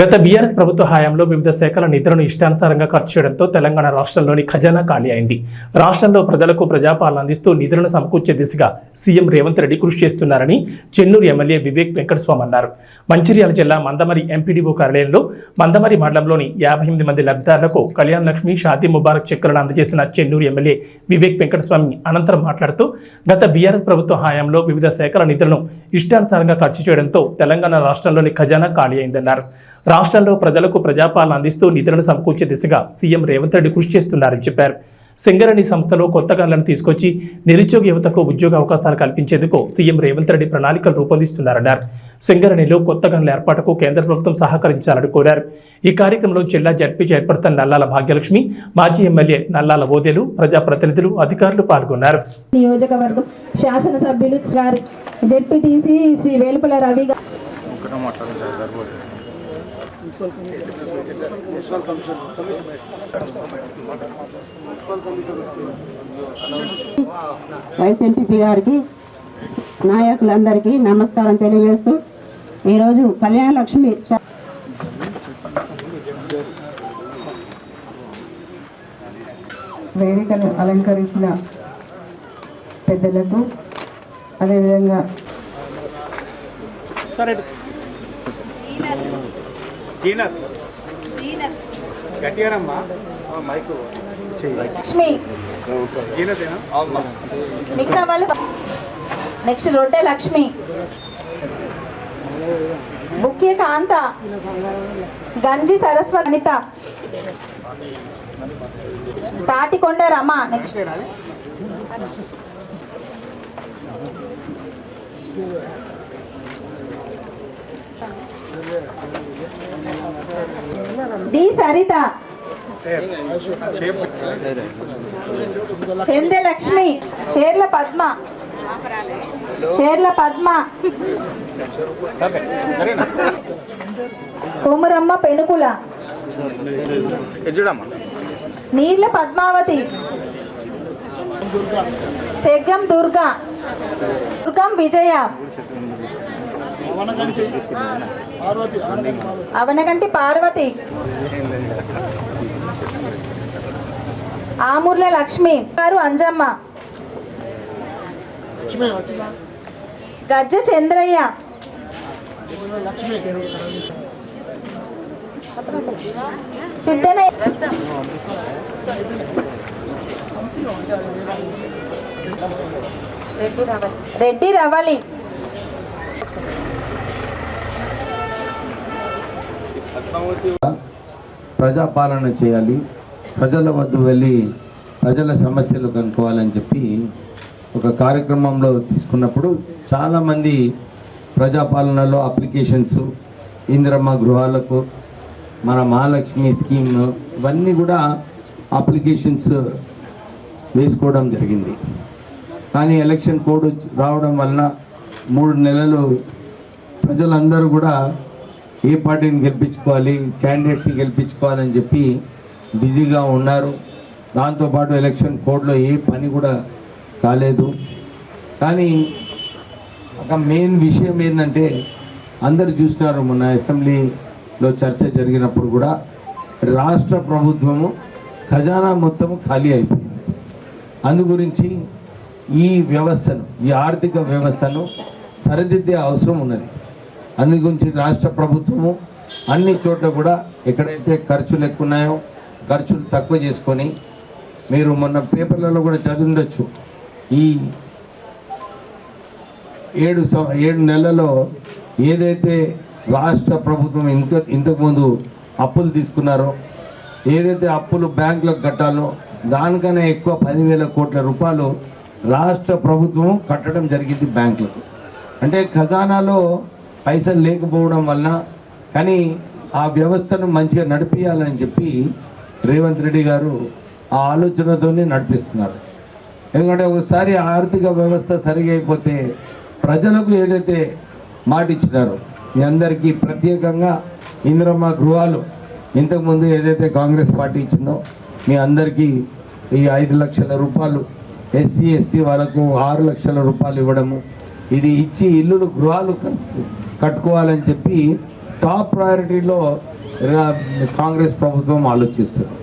గత బీఆర్ఎస్ ప్రభుత్వ హయాంలో వివిధ శాఖల నిధులను ఇష్టానుసారంగా ఖర్చు చేయడంతో తెలంగాణ రాష్ట్రంలోని ఖజానా ఖాళీ అయింది. రాష్ట్రంలో ప్రజలకు ప్రజాపాలన అందిస్తూ నిధులను సమకూర్చే దిశగా సీఎం రేవంత్ రెడ్డి కృషి చేస్తున్నారని చెన్నూరు ఎమ్మెల్యే వివేక్ వెంకటస్వామి అన్నారు. మంచిర్యాల జిల్లా మందమరి ఎంపీడీఓ కార్యాలయంలో మందమరి మండలంలోని యాభై ఎనిమిది మంది లబ్ధిదారులకు కళ్యాణ లక్ష్మి షాదీ ముబారక్ చెక్కులను అందజేసిన చెన్నూరు ఎమ్మెల్యే వివేక్ వెంకటస్వామి అనంతరం మాట్లాడుతూ గత బీఆర్ఎస్ ప్రభుత్వ హయాంలో వివిధ శాఖల నిధులను ఇష్టానుసారంగా ఖర్చు చేయడంతో తెలంగాణ రాష్ట్రంలోని ఖజానా ఖాళీ అయిందన్నారు. రాష్ట్రంలో ప్రజలకు ప్రజాపాలన అందిస్తూ నిధులను సమకూర్చే దిశగా సీఎం రేవంత్ రెడ్డి కృషి చేస్తున్నారని చెప్పారు. సింగరణి సంస్థలో కొత్త గనులను తీసుకొచ్చి నిరుద్యోగ యువతకు ఉద్యోగ అవకాశాలు కల్పించేందుకు సీఎం రేవంత్ రెడ్డి ప్రణాళికలు రూపొందిస్తున్నారన్నారు. సింగరణిలో కొత్త గనుల ఏర్పాటుకు కేంద్ర ప్రభుత్వం సహకరించాలని కోరారు. ఈ కార్యక్రమంలో జిల్లా జడ్పీ చైర్పర్సన్ నల్లాల భాగ్యలక్ష్మి మాజీ ఎమ్మెల్యే నల్లాల ఓదేలు ప్రజాప్రతినిధులు అధికారులు పాల్గొన్నారు. నియోజకవర్గం శాసనసభ్యులు జెడ్పీటీసీ శ్రీ వేలుపల రవి గారు వైస్ ఎంపీపీ గారికి నాయకులందరికీ నమస్కారం తెలియజేస్తూ ఈరోజు కళ్యాణ లక్ష్మి వేదికను అలంకరించిన పెద్దలకు అదేవిధంగా జీనత్. గట్టిగానమ్మా. జీనతేనా? మిగతా వాళ్ళు నెక్స్ట్ రొట్టె Lakshmi. Bukya Kantha. Ganji Saraswathi Anitha Tatikonda Rama. Next D Saritha. చందే Lakshmi Sherla Padma. షేర్ల పద్మ. కొమురమ్మ పెనుకుల. నీర్ల పద్మావతి. సెగ్గం దుర్గా. దుర్గం విజయ. అవనగంటి పార్వతి. ఆమూర్ల లక్ష్మి. గారు అంజమ్మ. గజ్జ చంద్రయ్య. సిద్ధనయ్య. రెడ్డి రవలి. ప్రజాపాలన చేయాలి. ప్రజల వద్ద వెళ్ళి ప్రజల సమస్యలు కనుక్కోవాలని చెప్పి ఒక కార్యక్రమంలో తీసుకున్నప్పుడు చాలామంది ప్రజాపాలనలో అప్లికేషన్స్ ఇందిరమ్మ గృహాలకు మన మహాలక్ష్మి స్కీమ్ ఇవన్నీ కూడా అప్లికేషన్స్ వేసుకోవడం జరిగింది. కానీ ఎలక్షన్ కోడ్ రావడం వలన మూడు నెలలు ప్రజలందరూ కూడా ఏ పార్టీని గెలిపించుకోవాలి క్యాండిడేట్స్ని గెలిపించుకోవాలని చెప్పి బిజీగా ఉన్నారు. దాంతోపాటు ఎలక్షన్ కోడ్లో ఏ పని కూడా కాలేదు. కానీ ఒక మెయిన్ విషయం ఏంటంటే అందరు చూస్తున్నారు మొన్న అసెంబ్లీలో చర్చ జరిగినప్పుడు కూడా రాష్ట్ర ప్రభుత్వము ఖజానా మొత్తం ఖాళీ అయిపోయింది. అందు గురించి ఈ వ్యవస్థను ఈ ఆర్థిక వ్యవస్థను సరిదిద్దే అవసరం ఉన్నది. అందు గురించి రాష్ట్ర ప్రభుత్వము అన్ని చోట్ల కూడా ఎక్కడైతే ఖర్చులు ఎక్కువ ఉన్నాయో ఖర్చులు తక్కువ చేసుకొని మీరు మొన్న పేపర్లలో కూడా చదివిండొచ్చు. ఈ ఏడు ఏడు నెలల్లో ఏదైతే రాష్ట్ర ప్రభుత్వం ఇంత ఇంతకుముందు అప్పులు తీసుకున్నారో ఏదైతే అప్పులు బ్యాంకులకు కట్టాలో దానికన్నా ఎక్కువ పదివేల కోట్ల రూపాయలు రాష్ట్ర ప్రభుత్వం కట్టడం జరిగింది బ్యాంకులకు. అంటే ఖజానాలో పైసలు లేకపోవడం వలన కానీ ఆ వ్యవస్థను మంచిగా నడిపించాలని చెప్పి రేవంత్ రెడ్డి గారు ఆ ఆలోచనతోనే నడిపిస్తున్నారు. ఎందుకంటే ఒకసారి ఆర్థిక వ్యవస్థ సరిగైపోతే ప్రజలకు ఏదైతే మాట ఇచ్చినారో మీ అందరికీ ప్రత్యేకంగా ఇందిరమ్మ గృహాలు ఇంతకుముందు ఏదైతే కాంగ్రెస్ పార్టీ ఇచ్చిందో మీ అందరికీ ఈ ఐదు లక్షల రూపాయలు ఎస్సీ ఎస్టీ వాళ్ళకు ఆరు లక్షల రూపాయలు ఇవ్వడము. ఇది ఇచ్చి ఇల్లులు గృహాలు కట్టుకోవాలని చెప్పి టాప్ ప్రయారిటీలో కాంగ్రెస్ ప్రభుత్వం ఆలోచిస్తుంది.